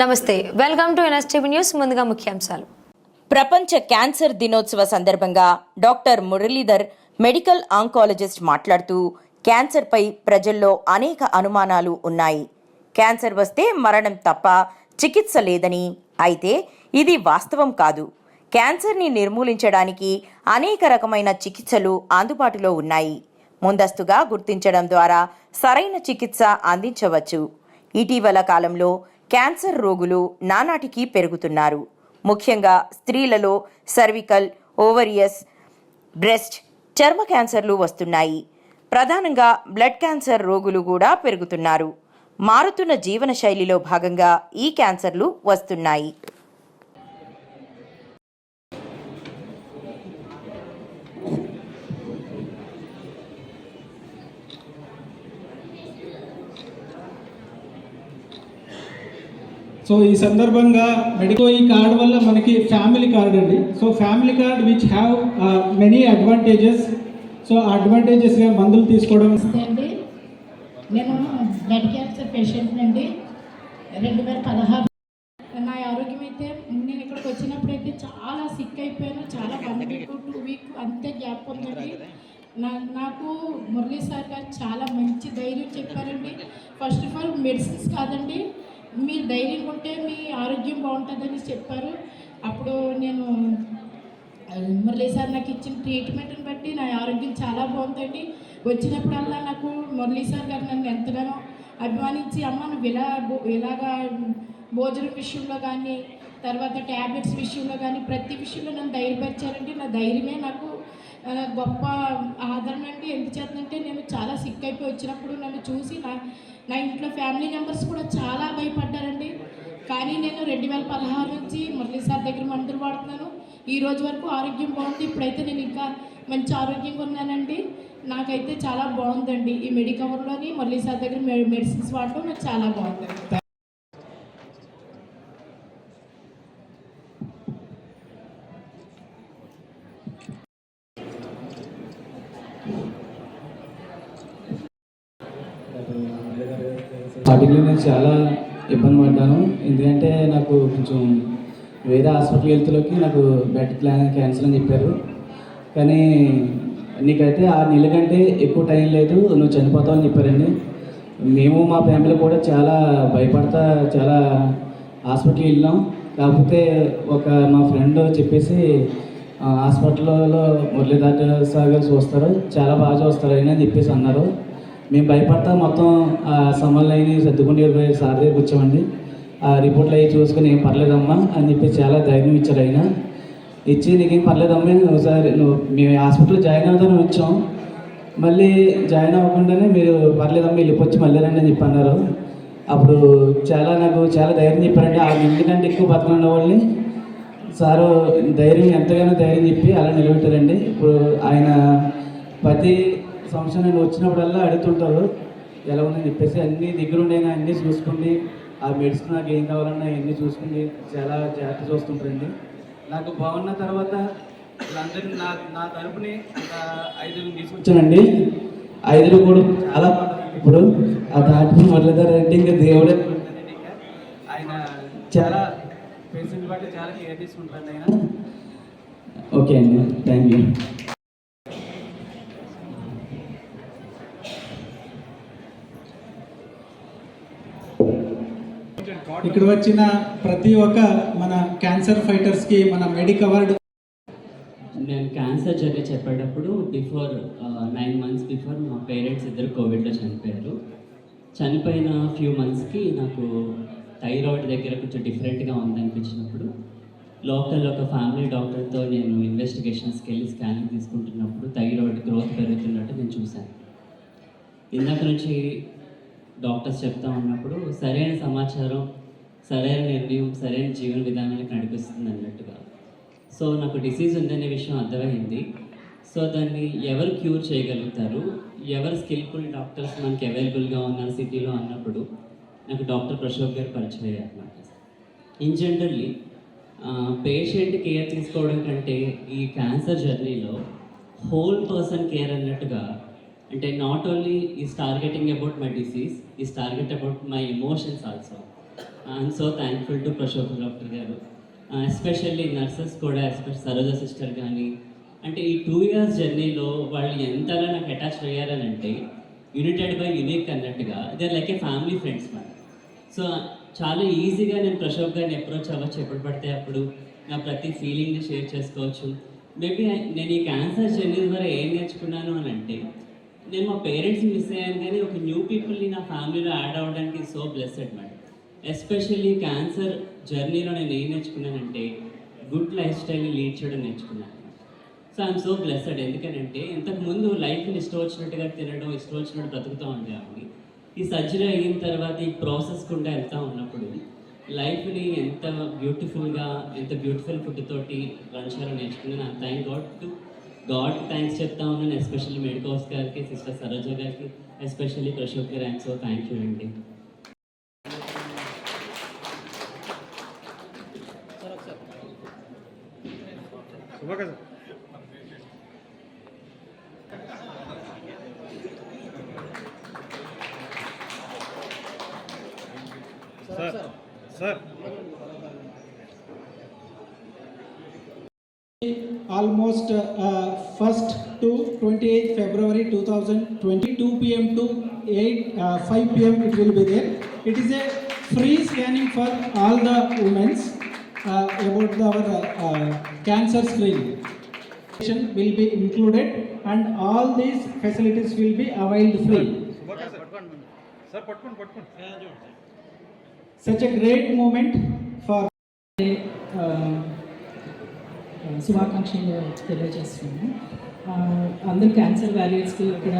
నమస్తే welcome to NSTV news ముందుగా ముఖ్యాంశాలు. ప్రపంచ క్యాన్సర్ దినోత్సవ సందర్భంగా డాక్టర్ మురళీధర్ మెడికల్ ఆంకాలజిస్ట్ మాట్లాడుతూ క్యాన్సర్పై ప్రజల్లో అనేక అనుమానాలు ఉన్నాయి. క్యాన్సర్ వస్తే మరణం తప్ప చికిత్స లేదని అయితే ఇది వాస్తవం కాదు. క్యాన్సర్ని నిర్మూలించడానికి అనేక రకమైన చికిత్సలు అందుబాటులో ఉన్నాయి. ముందస్తుగా గుర్తించడం ద్వారా సరైన చికిత్స అందించవచ్చు. ఇటీవల కాలంలో క్యాన్సర్ రోగులు నానాటికి పెరుగుతున్నారు. ముఖ్యంగా స్త్రీలలో సర్వికల్ ఓవరియస్ బ్రెస్ట్ చర్మ క్యాన్సర్లు వస్తున్నాయి. ప్రధానంగా బ్లడ్ క్యాన్సర్ రోగులు కూడా పెరుగుతున్నారు. మారుతున్న జీవన శైలిలో భాగంగా ఈ క్యాన్సర్లు వస్తున్నాయి. సో ఈ సందర్భంగా మెడికో ఈ కార్డ్ వల్ల మనకి ఫ్యామిలీ కార్డ్ అండి. So family card which have many advantages so అడ్వాంటేజెస్గా మందులు తీసుకోవడం అండి. నేను బ్లడ్ క్యాన్సర్ పేషెంట్ అండి. రెండు వేల పదహారు నా ఆరోగ్యం అయితే నేను ఇక్కడికి వచ్చినప్పుడు అయితే చాలా సిక్ అయిపోయాను. చాలా వన్ వీక్ టూ వీక్ అంతే గ్యాప్ ఉందండి. నా నాకు మురళీ సార్ గారు చాలా మంచి ధైర్యం చెప్పారండి. ఫస్ట్ ఆఫ్ ఆల్ మెడిసిన్స్ కాదండి. మీరు ధైర్యం ఉంటే మీ ఆరోగ్యం బాగుంటుందని చెప్పారు. అప్పుడు నేను మురళీ సార్ నాకు ఇచ్చిన ట్రీట్మెంట్ని బట్టి నా ఆరోగ్యం చాలా బాగుందండి. వచ్చినప్పుడల్లా నాకు మురళీ సార్ గారు నన్ను ఎంతగానో అభిమానించి అమ్మ నువ్వు ఇలా భో- ఇలాగా భోజనం విషయంలో కానీ తర్వాత ట్యాబ్లెట్స్ విషయంలో కానీ ప్రతి విషయంలో నన్ను ధైర్యపరిచారంటే నా ధైర్యమే నాకు గొప్ప ఆదరణ అండి ఎంత చేతనంటే నేను చాలా సిక్ అయిపోయి వచ్చినప్పుడు నన్ను చూసి నా నా ఇంట్లో ఫ్యామిలీ మెంబర్స్ కూడా చాలా భయపడ్డారండి. కానీ నేను రెండు వేల పదహారు నుంచి మురళీ సార్ దగ్గర మందులు వాడుతున్నాను. ఈ రోజు వరకు ఆరోగ్యం బాగుంది. ఇప్పుడైతే నేను ఇంకా మంచి ఆరోగ్యంగా ఉన్నానండి. నాకైతే చాలా బాగుందండి. ఈ మెడికవర్లోని మురళీ సార్ దగ్గర మె- మెడిసిన్స్ వాడటం నాకు చాలా బాగుంది వాటిలో నేను చాలా ఇబ్బంది పడ్డాను. ఎందుకంటే నాకు కొంచెం వేరే హాస్పిటల్ వెళ్తులోకి నాకు బెడ్ ప్లాన్ క్యాన్సిల్ అని చెప్పారు. కానీ నీకైతే ఆ నెలల కంటే ఎక్కువ టైం లేదు నువ్వు చనిపోతావు అని చెప్పారండి. మేము మా ఫ్యామిలీ కూడా చాలా భయపడతా చాలా హాస్పిటల్కి వెళ్ళాం కాకపోతే ఒక మా ఫ్రెండ్ చెప్పేసి హాస్పిటల్లో మురళీధర్ సార్ గారు చూస్తారు చాలా బాగా చూస్తారు అని చెప్పేసి అన్నారు. మేము భయపడతా మొత్తం ఆ సమ్మర్లు సర్దుకుని వెళ్ళిపోయి సార్ దగ్గరికి వచ్చామండి. ఆ రిపోర్ట్లు అవి చూసుకుని ఏం పర్లేదమ్మా అని చెప్పి చాలా ధైర్యం ఇచ్చారు ఆయన. ఇచ్చి నీకేం పర్లేదమ్మా ఒకసారి నువ్వు మేము హాస్పిటల్లో జాయిన్ అవుతానే వచ్చాం. మళ్ళీ జాయిన్ అవ్వకుండానే మీరు పర్లేదమ్మా వెళ్ళిపోవచ్చు మళ్ళీ రండి అని చెప్పి అన్నారు. అప్పుడు చాలా నాకు చాలా ధైర్యం చెప్పారండి. ఆ ఎందుకంటే ఎక్కువ బతకన్న వాళ్ళని సారు ధైర్యం ఎంతగానో ధైర్యం చెప్పి అలా నిలబెట్టారండి. ఇప్పుడు ఆయన ప్రతి సంవత్సరం నేను వచ్చినప్పుడల్లా అడుగుతుంటారు. ఎలా ఉందని చెప్పేసి అన్ని దగ్గరుండైనా అన్నీ చూసుకుని ఆ మెడిసిన్ నాకు ఏం కావాలన్నా అన్నీ చూసుకుని చాలా జాగ్రత్త చూస్తుంటారండి. నాకు బాగున్న తర్వాత వీళ్ళందరినీ నా నా తరపుని ఒక ఐదుగురు తీసుకొచ్చానండి. ఐదుగురు కూడా చాలా బాగున్నారు ఇప్పుడు. ఆ దాటి మొదలెదారంటే ఇంకా దేవుడే ఇంకా. ఆయన చాలా పేషెంట్ బట్టి చాలా కేర్ తీసుకుంటారండి ఆయన. ఓకే అండి. థ్యాంక్ యూ ఇక్కడ వచ్చిన ప్రతి ఒక్క మన క్యాన్సర్ ఫైటర్స్కి మన మెడికవర్డ్ నేను క్యాన్సర్ జర్నీ చెప్పేటప్పుడు బిఫోర్ నైన్ మంత్స్ బిఫోర్ మా పేరెంట్స్ ఇద్దరు కోవిడ్లో చనిపోయారు. చనిపోయిన ఫ్యూ మంత్స్కి నాకు థైరాయిడ్ దగ్గర కొంచెం డిఫరెంట్గా ఉందనిపించినప్పుడు లోకల్ ఒక ఫ్యామిలీ డాక్టర్తో నేను ఇన్వెస్టిగేషన్స్కి వెళ్ళి స్కానింగ్ తీసుకుంటున్నప్పుడు థైరాయిడ్ గ్రోత్ పెరుగుతున్నట్టు నేను చూశాను. ఇందాక నుంచి డాక్టర్స్ చెప్తా ఉన్నప్పుడు సరైన సమాచారం సరైన నిర్ణయం సరైన జీవన విధానానికి నడిపిస్తుంది అన్నట్టుగా. సో నాకు డిసీజ్ ఉందనే విషయం అర్థమైంది. సో దాన్ని ఎవరు క్యూర్ చేయగలుగుతారు? ఎవరు స్కిల్ఫుల్ డాక్టర్స్ మనకి అవైలబుల్గా ఉన్న సిటీలో అన్నప్పుడు నాకు డాక్టర్ ప్రశోక్ గారు పరిచయం అయ్యారు అనమాట ఇన్ జనరల్లీ పేషెంట్ కేర్ తీసుకోవడం కంటే ఈ క్యాన్సర్ జర్నీలో హోల్ పర్సన్ కేర్ అన్నట్టుగా అంటే not only is targeting about my disease is target about my emotions also. I'm so thankful to Prashok doctor garu. Uh, especially nurses కూడా special Saroja sister కానీ అంటే ఈ టూ ఇయర్స్ జర్నీలో వాళ్ళు ఎంతగా నాకు అటాచ్ అయ్యారని అంటే యునైటెడ్ బై యునిక్ అన్నట్టుగా they like a family friends మన సో చాలా ఈజీగా నేను ప్రశోక్ గారిని అప్రోచ్ అవ్వచ్చు ఎప్పుడు పడితే అప్పుడు నా ప్రతి ఫీలింగ్ని షేర్ చేసుకోవచ్చు. మేబీ నేను ఈ క్యాన్సర్ జర్నీ ద్వారా ఏం నేర్చుకున్నాను అని అంటే నేను మా పేరెంట్స్ మిస్ అయ్యాను కానీ ఒక న్యూ పీపుల్ని నా ఫ్యామిలీలో యాడ్ అవ్వడానికి so blessed madam especially cancer జర్నీలో నేను ఏం నేర్చుకున్నానంటే గుడ్ లైఫ్ స్టైల్ని లీడ్ చేయడం నేర్చుకున్నాను సో ఐఎమ్ సో బ్లెస్సెడ్. ఎందుకనంటే ఇంతకుముందు లైఫ్ని ఇష్టం వచ్చినట్టుగా తినడం ఇష్టం వచ్చినట్టు బ్రతుకుతూ ఉండేవాడిని. ఈ సర్జరీ అయిన తర్వాత ఈ ప్రాసెస్ కూడా వెళ్తూ ఉన్నప్పుడు లైఫ్ని ఎంత బ్యూటిఫుల్గా ఎంత బ్యూటిఫుల్ ఫుడ్ తోటి రన్ నేర్చుకున్నాను. And thank god to god thanks చెప్తా ఉన్నాను ఎస్పెషల్లీ మెడికోస్ గారికి సిస్టర్ సరోజ గారికి especially Prashok garu so thank you అండి. Almost uh, 1st to 28th February 2020, 2 p.m. to 8, uh, 5 p.m. it will be there. It is a free scanning for all the women uh, about our uh, uh, cancer screening. will be included and all these facilities will be availed free. Such a great moment for శుభాకాంక్షలు తెలియజేస్తున్నాను అందరు cancer వారియర్స్కి ఇక్కడ